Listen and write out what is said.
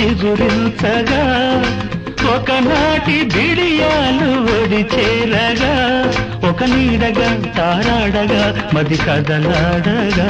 చిగురించగా ఒకనాటి బిడియాలు ఒడి చేరగా ఒక నీడగా తారాడగా మది కదలాడగా.